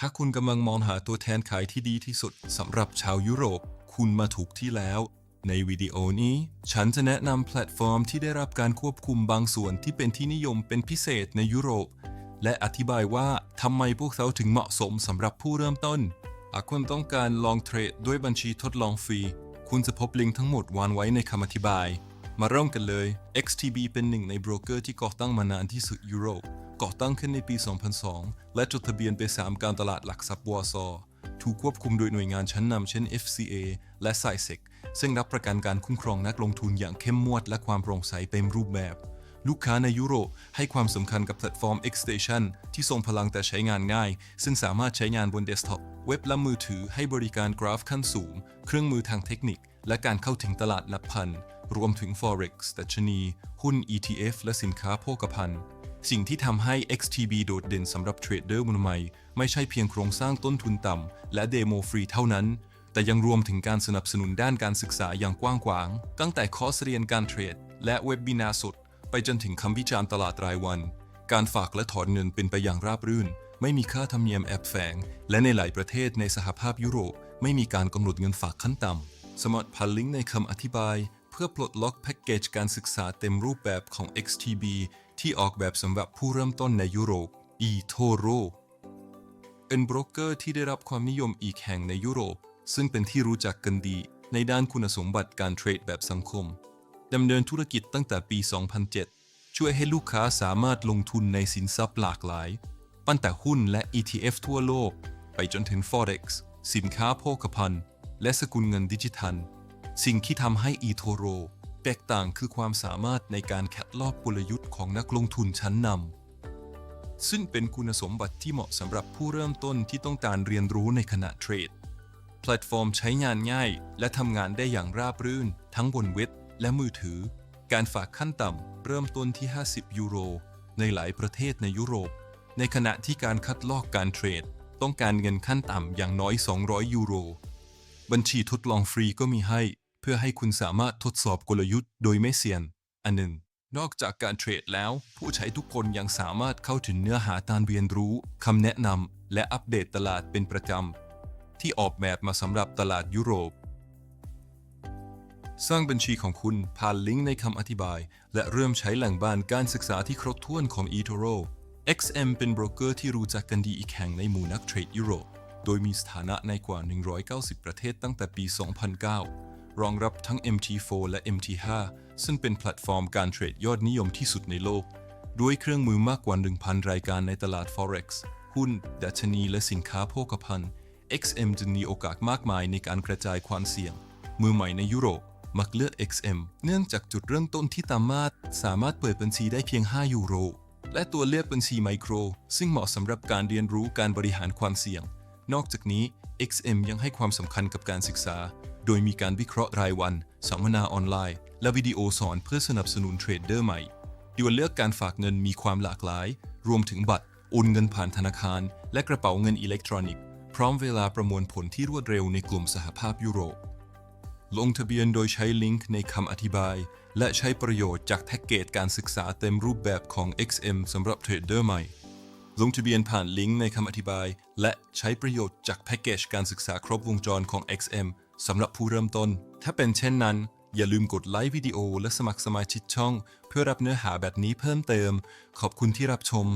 หากคุณกำลังมองหาตัวแทนขายที่ดีที่สุดสำหรับชาวยุโรป คุณมาถูกที่แล้ว ในวิดีโอนี้ ฉันจะแนะนำแพลตฟอร์มที่ได้รับการควบคุมบางส่วนที่เป็นที่นิยมเป็นพิเศษในยุโรป และอธิบายว่าทำไมพวกเขาถึงเหมาะสมสำหรับผู้เริ่มต้น หากคุณต้องการลองเทรดด้วยบัญชีทดลองฟรี คุณจะพบลิงก์ทั้งหมดวางไว้ในคำอธิบาย มาเริ่มกันเลย XTB เป็นหนึ่งในโบรกเกอร์ที่ก่อตั้งมานานที่สุดยุโรป ก่อตั้งขึ้นในปี 2002 และจดทะเบียนไป3การตลาดหลักทรัพย์วอร์ซอถูกควบคุมโดยหน่วยงานชั้นนำเช่น FCA และ SISEC ซึ่งรับประกันการคุ้มครองนักลงทุนอย่างเข้มงวดและความโปร่งใสเต็มรูปแบบ ลูกค้าในยุโรปให้ความสำคัญกับแพลตฟอร์ม Xstation ที่ทรงพลังแต่ใช้งานง่าย ซึ่งสามารถใช้งานบนเดสก์ท็อปเว็บและมือถือให้บริการกราฟขั้นสูง เครื่องมือทางเทคนิค และการเข้าถึงตลาดนับพันรวมถึง Forex ดัชนี หุ้น ETF และสินค้าโภคภัณฑ์ สิ่งที่ทำให้ XTB โดดเด่นสำหรับเทรดเดอร์มือใหม่ ไม่ใช่เพียงโครงสร้างต้นทุนต่ำและเดโมฟรีเท่านั้น แต่ยังรวมถึงการสนับสนุนด้านการศึกษาอย่างกว้างขวาง ตั้งแต่คอร์สเรียนการเทรด และเว็บบินาสด ไปจนถึงคำวิจารณ์ตลาดรายวัน การฝากและถอนเงินเป็นไปอย่างราบรื่น ไม่มีค่าธรรมเนียมแอบแฝง และในหลายประเทศในสหภาพยุโรป ไม่มีการกำหนดเงินฝากขั้นต่ำสมัครพันลิงก์ในคำอธิบาย เพื่อปลดล็อกแพ็กเกจการศึกษาเต็มรูปแบบของ XTB ที่ออกแบบสำหรับผู้เริ่มต้นในยุโรป eToro เป็นโบรกเกอร์ที่ได้รับความนิยมอีกแห่งในยุโรป ซึ่งเป็นที่รู้จักกันดีในด้านคุณสมบัติการเทรดแบบสังคมดำเนินธุรกิจตั้งแต่ปี 2007 ช่วยให้ลูกค้าสามารถลงทุนในสินทรัพย์หลากหลาย ตั้งแต่หุ้นและ ETF ทั่วโลก ไปจนถึง Forex สินค้าโภคภัณฑ์ และสกุลเงินดิจิทัล สิ่งที่ทำให้ eToro แตกต่างคือความสามารถในการแคดลอกกลยุทธ์ของนักลงทุนชั้นนำซึ่งเป็นคุณสมบัติที่เหมาะสำหรับผู้เริ่มต้นที่ต้องการเรียนรู้ในขณะเทรด แพลตฟอร์มใช้งานง่าย และทำงานได้อย่างราบรื่น ทั้งบนเว็บและมือถือ การฝากขั้นต่ำเริ่มต้นที่ 50 ยูโร ในหลายประเทศในยุโรป ในขณะที่การคัดลอกการเทรด ต้องการเงินขั้นต่ำอย่างน้อย 200 ยูโร บัญชีทดลองฟรีก็มีให้ เพื่อให้คุณสามารถทดสอบกลยุทธ์โดยไม่เสี่ยง อันหนึ่ง นอกจากการเทรดแล้ว ผู้ใช้ทุกคนยังสามารถเข้าถึงเนื้อหาการเรียนรู้คำแนะนำและอัปเดตตลาดเป็นประจำที่ออกแบบมาสำหรับตลาดยุโรป สร้างบัญชีของคุณผ่านลิงก์ในคำอธิบาย และเริ่มใช้แหล่งบ้านการศึกษาที่ครบถ้วนของ eToro XM เป็นโบรกเกอร์ที่รู้จักกันดีอีกแห่งในหมู่นักเทรดยุโรป โดยมีสถานะในกว่า 190 ประเทศตั้งแต่ปี 2009 รองรับทั้ง MT4 และ MT5 ซึ่งเป็นแพลตฟอร์มการเทรดยอดนิยมที่สุดในโลก ด้วยเครื่องมือมากกว่า 1,000 รายการในตลาด Forex หุ้น ดัชนี และสินค้าโภคภัณฑ์ XM จึงมีโอกาสมากมายในการกระจายความเสี่ยง มือใหม่ในยุโรปมักเลือก XM เนื่องจากจุดเริ่มต้นที่ต่ำมากสามารถเปิดบัญชีได้เพียง 5 ยูโร และตัวเลือกบัญชีไมโคร ซึ่งเหมาะสำหรับการเรียนรู้การบริหารความเสี่ยง นอกจากนี้ XM ยังให้ความสำคัญกับการศึกษา โดยมีการวิเคราะห์รายวัน สัมมนาออนไลน์ และวิดีโอสอนเพื่อสนับสนุนเทรดเดอร์ใหม่ตัวเลือกการฝากเงินมีความหลากหลาย รวมถึงบัตรโอนเงินผ่านธนาคาร และกระเป๋าเงินอิเล็กทรอนิกส์ พร้อมเวลาประมวลผลที่รวดเร็วในกลุ่มสหภาพยุโรป ลงทะเบียนโดยใช้ลิงก์ในคำอธิบาย และใช้ประโยชน์จากแท็กเกจการศึกษาเต็มรูปแบบของ XM สำหรับเทรดเดอร์ใหม่ ลงทะเบียนผ่านลิงก์ในคำอธิบาย และใช้ประโยชน์จากแพ็กเกจการศึกษาครบวงจรของ XM สำหรับผู้เริ่มต้น ถ้าเป็นเช่นนั้น อย่าลืมกดไลค์วิดีโอและสมัครสมาชิกช่อง เพื่อรับเนื้อหาแบบนี้เพิ่มเติม ขอบคุณที่รับชม